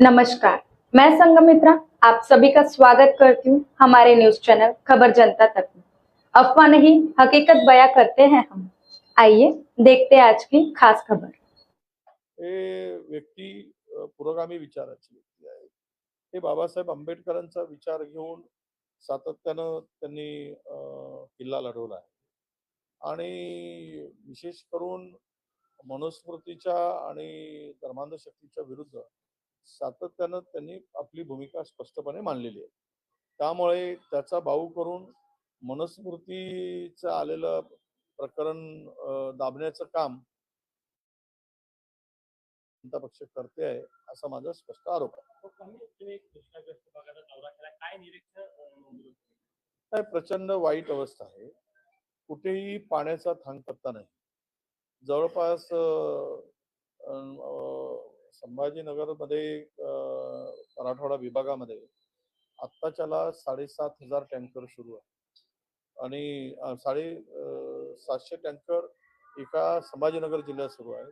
नमस्कार. मैं संगमित्रा आप सभी का स्वागत करती हूँ हमारे न्यूज चैनल खबर जनता तक में। अफवाह नहीं हकीकत बयां करते हैं हम। आइए देखते हैं आज की खास खबर। हे व्यक्ती विचार पुरोगामी विचाराची व्यक्ती आहे. हे बाबासाहेब आंबेडकरांचा विचार घेऊन सातत्यानं त्यांनी अ, किल्ला लढवला आहे. आणि विशेष करून मनुस्मृतीच्या आणि धर्मांधशक्तीच्या विरुद्ध सातत्यानं त्यांनी आपली भूमिका स्पष्टपणे मांडलेली आहे. त्यामुळे त्याचा भाऊ करून मनुस्मृतीचं आलेलं प्रकरण दाबण्याचं काम जनता पक्ष करते आहे असा माझा स्पष्ट आरोप आहे. काय प्रचंड वाईट अवस्था आहे. कुठेही पाण्याचा थांग पत्ता नाही. जवळपास संभाजीनगरमध्ये मराठवाडा विभागामध्ये आत्ताच्याला साडेसात हजार टँकर सुरू आहे. आणि साडे सातशे टँकर एका संभाजीनगर जिल्ह्यात सुरू आहे.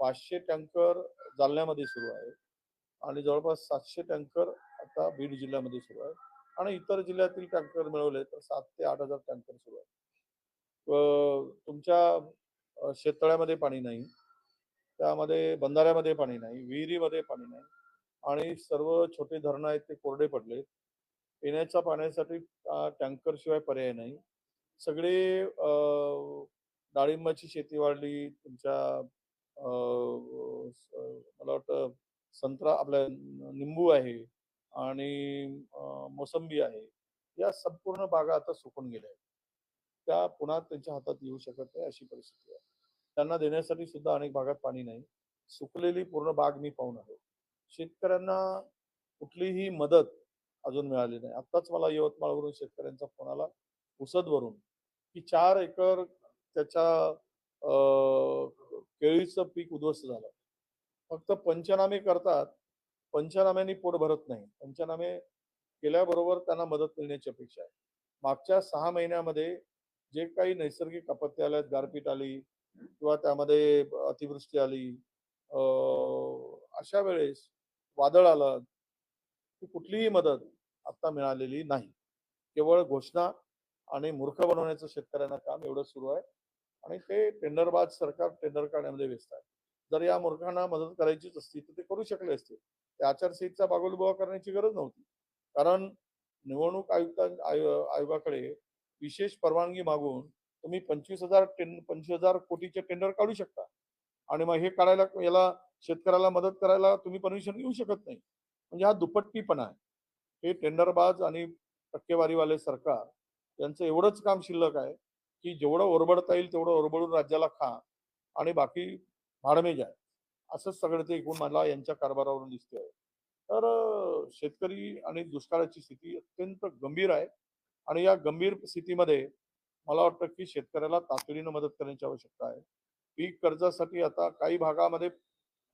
पाचशे टँकर जालन्यामध्ये सुरू आहे. आणि जवळपास सातशे टँकर आता बीड जिल्ह्यामध्ये सुरू आहे. आणि इतर जिल्ह्यातील टँकर मिळवले तर सात ते आठ हजार टँकर सुरू आहे. तुमच्या शेततळ्यामध्ये पाणी नाही. त्यामध्ये बंधाऱ्यामध्ये पाणी नाही विहिरीमध्ये पाणी नाही आणि सर्व छोटे धरणं आहेत ते कोरडे पडले पिण्याच्या पाण्यासाठी टँकर शिवाय पर्याय नाही. सगळे डाळिंबाची शेती वाढली तुमच्या मला वाटतं संत्रा आपल्या निंबू आहे आणि मोसंबी आहे या संपूर्ण बागा आता सुकून गेल्या आहेत. त्या पुन्हा त्यांच्या हातात येऊ शकत नाही अशी परिस्थिती आहे. त्यांना देण्यासाठी सुद्धा अनेक भागात पाणी नाही. सुकलेली पूर्ण बाग मी पाहून आलो शेतकऱ्यांना कुठलीही मदत अजून मिळाली नाही. आत्ताच मला यवतमाळवरून शेतकऱ्यांचा फोन आला उसदवरून की चार एकर त्याच्या केळीचं पीक उद्ध्वस्त झालं. फक्त पंचनामे करतात पंचनाम्यांनी पोट भरत नाही. पंचनामे केल्याबरोबर त्यांना मदत मिळण्याची अपेक्षा आहे. मागच्या सहा महिन्यामध्ये जे काही नैसर्गिक आपत्ती आल्या गारपीट आली किंवा त्यामध्ये अतिवृष्टी आली अशा वेळेस वादळ आलं की कुठलीही मदत आता मिळालेली नाही. केवळ घोषणा आणि मूर्ख बनवण्याचं शेतकऱ्यांना काम एवढं सुरू आहे आणि ते टेंडरबाज सरकार टेंडर काढण्यामध्ये व्यस्त आहे. जर या मूर्खांना मदत करायचीच असती तर ते करू शकले असते. ते आचारसंहितेचा बागोलबुवा करण्याची गरज नव्हती. कारण निवडणूक आयुक्त आयोगाकडे विशेष परवानगी मागून तुम्ही पंचवीस हजार पंचवीस हजार कोटीचे टेंडर काढू शकता. आणि मग हे काढायला याला शेतकऱ्याला मदत करायला तुम्ही परमिशन घेऊ शकत नाही. म्हणजे हा दुपट्टीपणा आहे. हे टेंडरबाज आणि टक्केवारीवाले सरकार यांचं एवढंच काम शिल्लक आहे की जेवढं ओरबडता येईल तेवढं ओरबडून राज्याला खा आणि बाकी भाडमे जाय असंच सगळं ते एकूण मला यांच्या कारभारावरून दिसते आहे तर शेतकरी आणि दुष्काळाची स्थिती अत्यंत गंभीर आहे. आणि या गंभीर स्थितीमध्ये मला वाटतं की शेतकऱ्याला तातडीनं मदत करण्याची आवश्यकता आहे. पीक कर्जासाठी आता काही भागामध्ये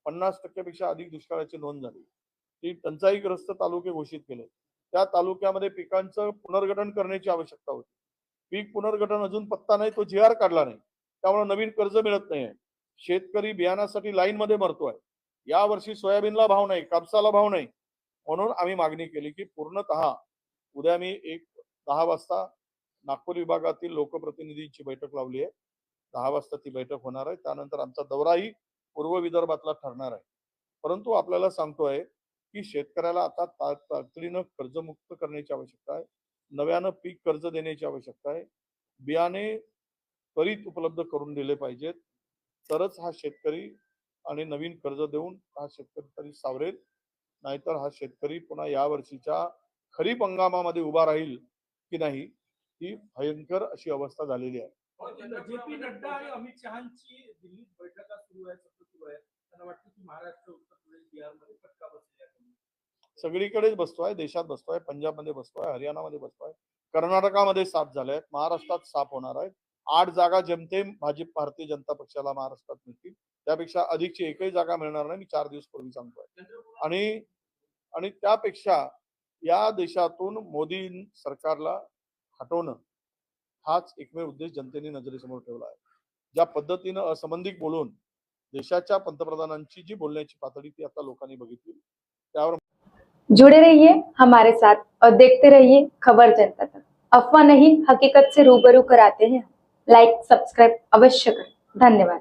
पन्नास टक्क्यापेक्षा अधिक दुष्काळाची नोंद झाली. ती टंचाईग्रस्त तालुके घोषित केले. त्या तालुक्यामध्ये पिकांचं पुनर्गठन करण्याची आवश्यकता होती. पीक पुनर्गठन अजून पत्ता नाही तो जी आर काढला नाही. त्यामुळे नवीन कर्ज मिळत नाही शेतकरी बियाणासाठी लाईन मध्ये मरतोय. या वर्षी सोयाबीनला भाव नाही कापसाला भाव नाही. म्हणून आम्ही मागणी केली की पूर्णतः उद्या मी एक दहा वाजता नागपूर विभागातील लोकप्रतिनिधींची बैठक लावली आहे. दहा वाजता ती बैठक होणार आहे. त्यानंतर आमचा दौराही पूर्व विदर्भातला ठरणार आहे. परंतु आपल्याला सांगतोय की शेतकऱ्याला आता ता- तातडीनं कर्जमुक्त करण्याची आवश्यकता आहे. नव्यानं पीक कर्ज देण्याची आवश्यकता आहे. बियाणे त्वरित उपलब्ध करून दिले पाहिजेत. तरच हा शेतकरी आणि नवीन कर्ज देऊन हा शेतकरी तरी सावरेल. नाहीतर हा शेतकरी पुन्हा या वर्षीच्या खरीप हंगामामध्ये उभा राहील की नाही? ही भयंकर अशी अवस्था झालेली आहे. जे पी नड्डा आणि अमित शहाची दिल्लीत बैठका सुरू आहे सतत सुरू आहे त्यांना वाटतं की महाराष्ट्र उत्तर प्रदेश बिहारमध्ये फटका बसलेला आहे. सगळीकडेच बसतोय देशात बसतोय पंजाबमध्ये बसतोय हरियाणामध्ये बसतोय. कर्नाटकामध्ये साफ झाले आहेत महाराष्ट्रात साफ होणार आहेत आठ जागा जेमतेम भाजप भारतीय जनता पक्षाला महाराष्ट्रात मिळतील. त्यापेक्षा अधिकची एकही जागा मिळणार नाही मी चार दिवस पूर्वी सांगतोय. आणि आणि त्यापेक्षा या देशातून मोदी सरकारला हटवणं हाच एकमेव उद्देश जनतेने नजरेसमोर ठेवला आहे. ज्या पद्धतीनं असंबंधित बोलून देशाच्या पंतप्रधानांची जी बोलण्याची पातळी ती आता लोकांनी बघितली. त्यावर जुड़े रहिए हमारे साथ और देखते रहिए खबर जनता तक. अफवाह नहीं हकीकत से रूबरू कराते हैं लाइक सब्सक्राइब अवश्य करें. धन्यवाद.